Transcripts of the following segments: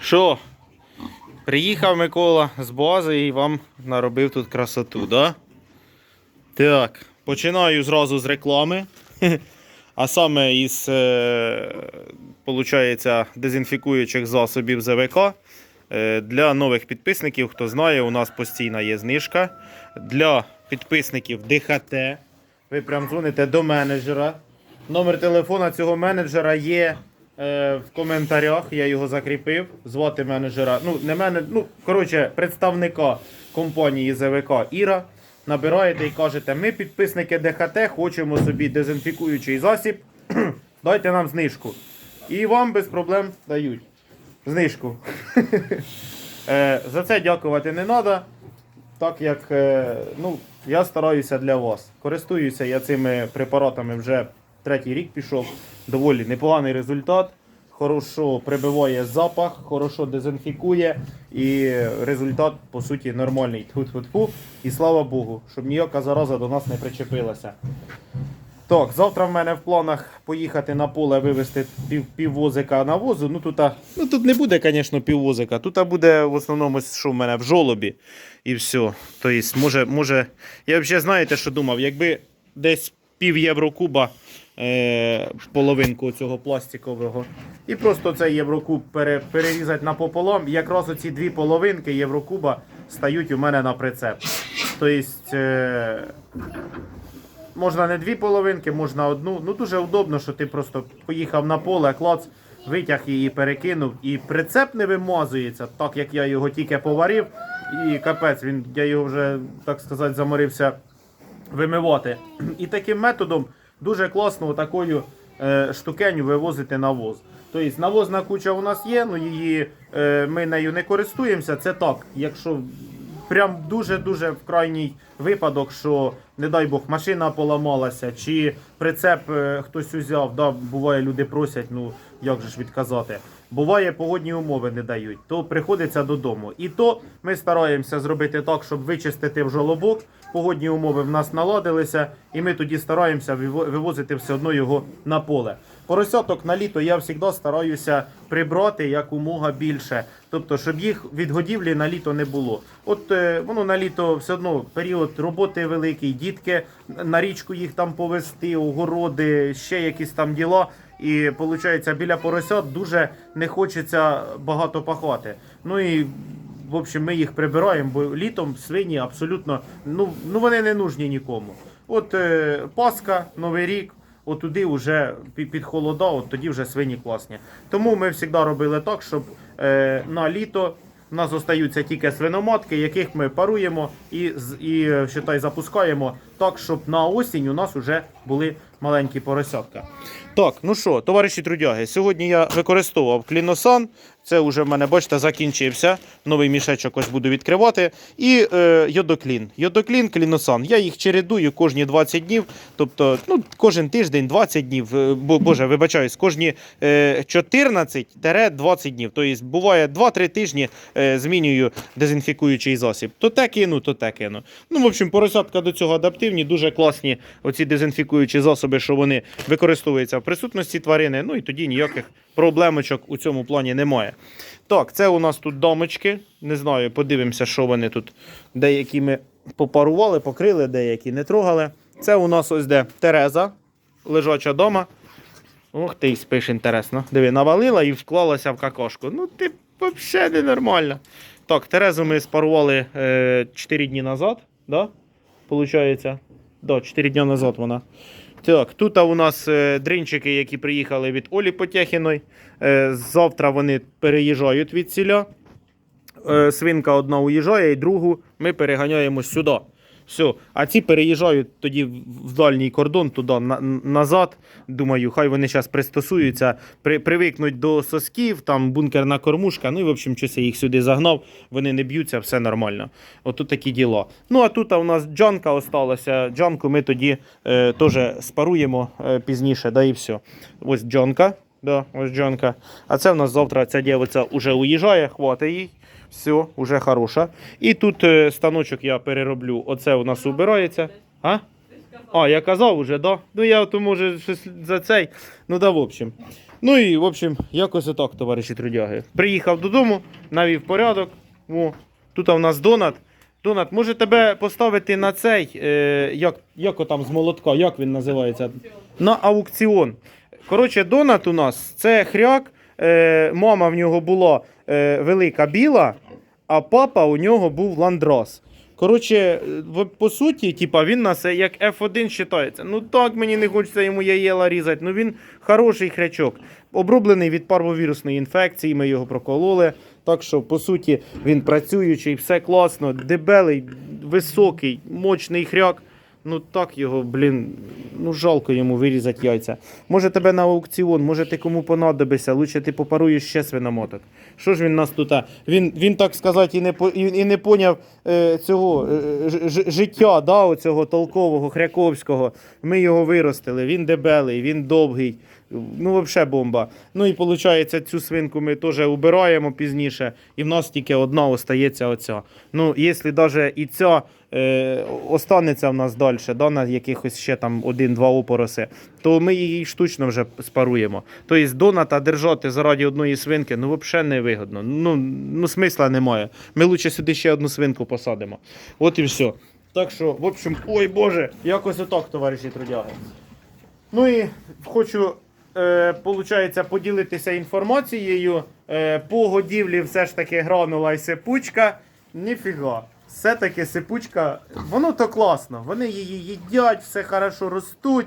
Що? Приїхав Микола з бази і вам наробив тут красоту, да? Так, починаю зразу з реклами. А саме із е, дезінфікуючих засобів ЗВК. Е, Для нових підписників, хто знає, у нас постійна є знижка. Для підписників ДХТ. Ви прям дзвоните до менеджера. Номер телефона цього менеджера є в коментарях. Я його закріпив. Звати менеджера. Ну, не мене, ну, коротше, представника компанії ЗВК Іра. Набираєте і кажете, ми підписники ДХТ, хочемо собі дезінфікуючий засіб. Дайте нам знижку. І вам без проблем дають знижку. Е, За це дякувати не треба. Так як е, ну, я стараюся для вас. Користуюся я цими препаратами вже третій рік пішов. Доволі непоганий результат. Хорошо прибиває запах, хорошо дезінфікує і результат по суті нормальний. Тьфу-тьфу-тьфу. І слава Богу, щоб ніяка зараза до нас не причепилася. Так, завтра в мене в планах поїхати на поле вивезти пів, піввозика навозу. Ну тут, ну тут не буде, звісно, піввозика. Тут буде в основному, що в мене в жолобі і все. Тобто, може, може, я взагалі знаєте, що думав, якби десь пів єврокуба половинку цього пластикового, і просто цей єврокуб пере, перерізати напополам, якраз оці дві половинки єврокуба стають у мене на прицеп. Тобто. Е, Можна не дві половинки, можна одну. Ну дуже удобно, що ти просто поїхав на поле, клац, витяг її, перекинув, і прицеп не вимазується, так як я його тільки поварив. І капець, він, я його вже, так сказати, заморився вимивати. І таким методом дуже класно такою е, штукеню вивозити навоз. Тобто навозна куча у нас є, ну її е, ми нею не користуємося. Це так, якщо прям дуже-дуже в крайній випадок, що, не дай Бог, машина поламалася, чи прицеп е, хтось узяв, да, буває, люди просять, ну як же ж відказати. Буває, погодні умови не дають, то приходиться додому. І то ми стараємося зробити так, щоб вичистити в жолобок. Погодні умови в нас наладилися, і ми тоді стараємося вивозити все одно його на поле. Поросяток на літо я завжди стараюся прибрати якомога більше. Тобто, щоб їх від годівлі на літо не було. От е, воно на літо все одно період роботи великий, дітки на річку їх там повести, огороди, ще якісь там діла. І виходить, біля поросят дуже не хочеться багато пахати. Ну і в общем, ми їх прибираємо, бо літом свині абсолютно ну, ну вони не нужні нікому. От е, Пасха, Новий рік, от туди вже під холода, от тоді вже свині класні. Тому ми завжди робили так, щоб е, на літо в нас остаються тільки свиноматки, яких ми паруємо і, з- і е, запускаємо так, щоб на осінь у нас вже були маленькі поросятка. Так, ну що, товариші трудяги, сьогодні я використовував кліносан. Це вже в мене, бачите, закінчився. Новий мішечок ось буду відкривати. І е, йодоклін. Йодоклін, кліносан. Я їх чередую кожні 20 днів. Тобто, ну, кожен тиждень 20 днів. е, Бо, боже, вибачаюсь, кожні е, 14-20 днів. Тобто буває 2-3 тижні е, змінюю дезінфікуючий засіб. То те кину, то те кину. Ну, в общем, поросятка до цього адаптивні, дуже класні оці дезінфікуючі засоби, що вони використовуються в присутності тварини. Ну і тоді ніяких проблемочок у цьому плані немає. Так, це у нас тут дамочки. Не знаю, подивимося, що вони тут. Деякі ми попарували, покрили, деякі не трогали. Це у нас ось де Тереза, лежача дома. Ух ти, спиш інтересно. Диви, навалила і вклалася в какашку. Ну ти взагалі ненормально. Так, Терезу ми спарували е, 4 дні назад, да? Получається? Да, 4 дні назад вона. Так, тут у нас е, дринчики, які приїхали від Олі Потєхіної. Е, завтра вони переїжджають від сіля. Е, свинка одна уїжджає, і другу ми переганяємо сюди. Все. А ці переїжджають тоді в дальній кордон, туди на, назад. Думаю, хай вони зараз пристосуються, при, привикнуть до сосків, там бункерна кормушка. Ну і в общем, щось я їх сюди загнав, вони не б'ються, все нормально. Отут такі діла. Ну а тут у нас джанка осталася. Джанку ми тоді е, теж спаруємо е, пізніше, да і все. Ось джанка. Да, ось джанка. А це в нас завтра ця дівця вже уїжджає, хватить їй. Все, вже хороша. І тут е, станочок я перероблю. Оце у нас убирається. А? А, я казав уже, да? Ну я то може щось за цей. Ну да, в общем. Ну і, в общем, якось отак, товариші трудяги. Приїхав додому, навів порядок. О, тут у нас донат. Донат, може тебе поставити на цей, е, як, як там з молотка, як він називається? На аукціон. Коротше, донат у нас це хряк. Е, мама в нього була е, велика біла, а папа у нього був ландрас. Коротше, е, по суті, типа, він нас як F1 вважається. Ну так мені не хочеться йому яєла різати. Ну він хороший хрячок. Оброблений від парвовірусної інфекції, ми його прокололи. Так що, по суті, він працюючий, все класно, дебелий, високий, мощний хряк. Ну так його, блін, ну жалко йому вирізати яйця. Може тебе на аукціон, може ти кому понадобишся, лучше ти попаруєш ще свиномоток. Що ж він нас тут? Він, він так сказати, і не, і, і не поняв е, цього е, життя, да, оцього толкового, хряковського. Ми його виростили. Він дебелий, він довгий. Ну, взагалі бомба. Ну і виходить, цю свинку ми теж убираємо пізніше, і в нас тільки одна остається оця. Ну, якщо навіть і ця е, останеться в нас далі, да, на якихось ще там один-два опороси, то ми її штучно вже спаруємо. Тобто доната держати заради одної свинки, ну взагалі не вигодно. Ну, ну смисла немає. Ми лучше сюди ще одну свинку посадимо. От і все. Так що, в общем, ой Боже, якось отак, товариші трудяги. Ну і хочу, е, получається, поділитися інформацією. Е, по годівлі все ж таки гранула і сипучка. Ніфіга. Все-таки сипучка, воно то класно. Вони її їдять, все хорошо ростуть.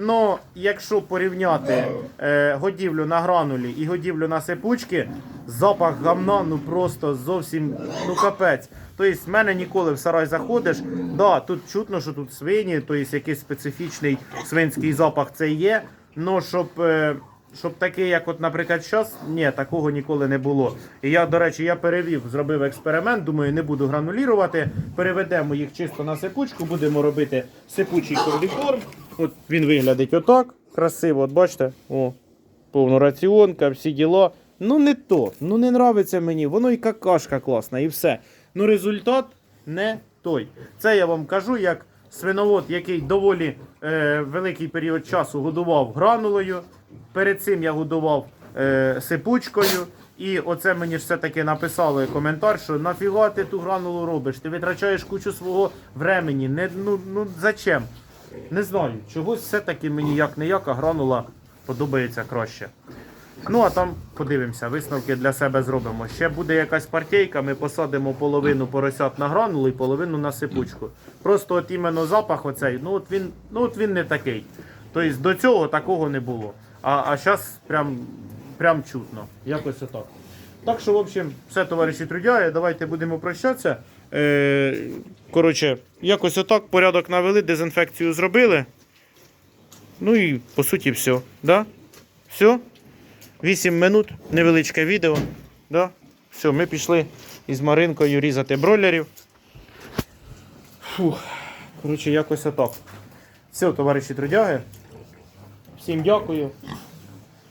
Ну, якщо порівняти е, годівлю на гранулі і годівлю на сипучки, запах гамна ну просто зовсім ну капець. Тобто, в мене ніколи в сарай заходиш. Да, тут чутно, що тут свині, тобто якийсь специфічний свинський запах це є. Ну, щоб, е, щоб такий, як, от, наприклад, зараз, ні, такого ніколи не було. І я, до речі, я перевів, зробив експеримент, думаю, не буду гранулірувати. Переведемо їх чисто на сипучку, будемо робити сипучий комбікорм. От він виглядить отак, красиво, от бачите, о, повнораціонка, всі діла. Ну не то, ну не нравиться мені, воно і какашка класна, і все. Ну результат не той. Це я вам кажу, як свиновод, який доволі е, великий період часу годував гранулою. Перед цим я годував е, сипучкою. І оце мені ж все-таки написали коментар, що нафіга ти ту гранулу робиш? Ти витрачаєш кучу свого времени. Не, ну, ну зачем? Не знаю. Чогось все-таки мені як не як, а гранула подобається краще. Ну а там подивимося, висновки для себе зробимо. Ще буде якась партійка, ми посадимо половину поросят на гранулу і половину на сипучку. Просто от іменно запах оцей, ну от він, ну от він не такий. Тобто до цього такого не було. А, а зараз прям, прям чутно. Якось отак. Так що, в общем, все, товариші трудяги, давайте будемо прощатися. Е, коротше, якось отак порядок навели, дезінфекцію зробили. Ну і по суті все. Да? Все? 8 минут, невеличке відео. Да? Все, ми пішли із Маринкою різати бройлерів. Фух. Коротше, якось отак. Все, товариші трудяги. Всім дякую.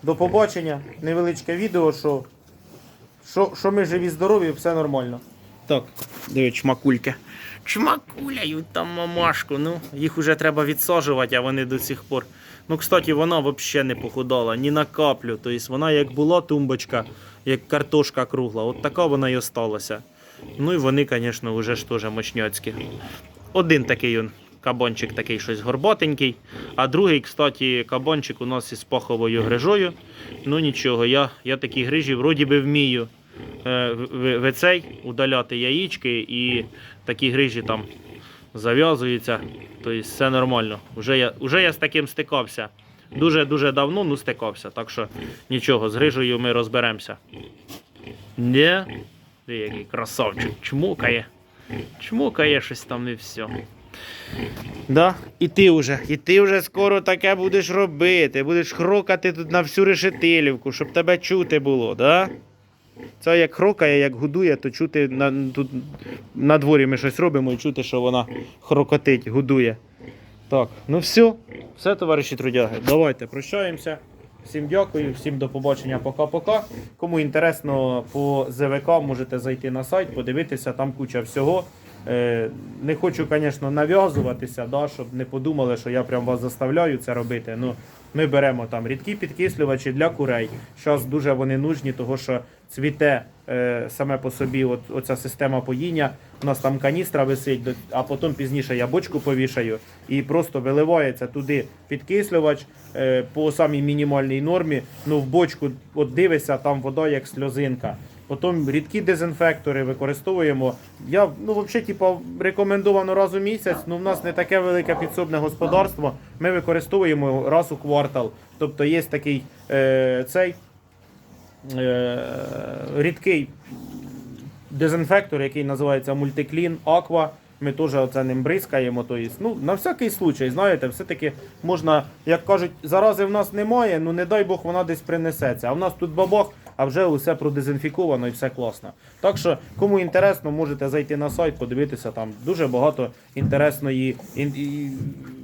До побачення. Невеличке відео, що, що, що ми живі, здорові, все нормально. Так, диви, чмакульки. Чмакуляють там мамашку. Ну, їх вже треба відсаджувати, а вони до сих пор. Ну, кстати, вона взагалі не похудала, ні на каплю. Тобто вона як була тумбочка, як картошка кругла, от така вона й осталася. Ну і вони, звісно, вже ж теж мощняцькі. Один такий он, кабанчик такий щось горбатенький, а другий, кстати, кабанчик у нас із паховою грижою. Ну нічого, я, я такі грижі вроді би вмію е, в- в- в цей удаляти яєчки і такі грижі там зав'язуються. Тобто все нормально. Уже я, уже я з таким стикався. Дуже-дуже давно ну, стикався. Так що нічого, з грижею ми розберемося. Не? Ти який красавчик, чмокає. Чмокає щось там і все. Да? І ти вже, і ти вже скоро таке будеш робити. Будеш хрокати тут на всю решетилівку, щоб тебе чути було, да? Це як хрокає, як гудує, то чути на, тут на дворі ми щось робимо і чути, що вона хрокотить, гудує. Так, ну все, все, товариші трудяги. Давайте прощаємося. Всім дякую, всім до побачення, пока-пока. Кому інтересно по ЗВК, можете зайти на сайт, подивитися, там куча всього. Е, не хочу, звісно, нав'язуватися, да, щоб не подумали, що я прям вас заставляю це робити. Ну, ми беремо там рідкі підкислювачі для курей. Зараз дуже вони нужні, тому що цвіте е, саме по собі от, оця система поїння. У нас там каністра висить, а потім пізніше я бочку повішаю і просто виливається туди підкислювач е, по самій мінімальній нормі. Ну, в бочку от дивишся, там вода як сльозинка. Потім рідкі дезінфектори використовуємо. Я ну взагалі, типу, рекомендовано раз у місяць. Ну в нас не таке велике підсобне господарство. Ми використовуємо раз у квартал. Тобто є такий е, цей рідкий дезінфектор, який називається Мультиклін Аква. Ми теж оце ним бризкаємо. Тобто, ну, на всякий случай, знаєте, все-таки можна, як кажуть, зарази в нас немає, ну не дай Бог вона десь принесеться. А в нас тут бабах, а вже усе продезінфіковано і все класно. Так що, кому інтересно, можете зайти на сайт, подивитися там дуже багато інтересної, ін,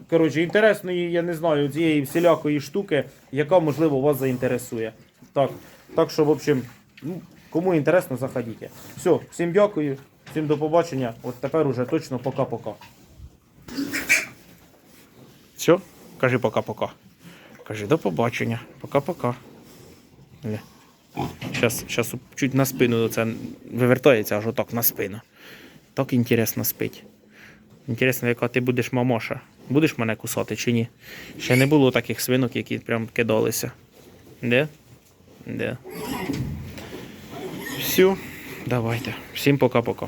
коротше, інтересної, я не знаю, цієї всілякої штуки, яка можливо вас заінтересує. Так, так що, в общем, ну, кому інтересно, заходіть. Все, всім дякую, всім до побачення. От тепер уже точно пока-пока. Все, кажи пока-пока. Кажи до побачення. Пока-пока. Зараз, зараз чуть на спину це вивертається аж отак на спину. Так інтересно спить. Інтересно, яка ти будеш мамоша. Будеш мене кусати чи ні? Ще не було таких свинок, які прям кидалися. Де? Де? Все, давайте. Всім пока-пока.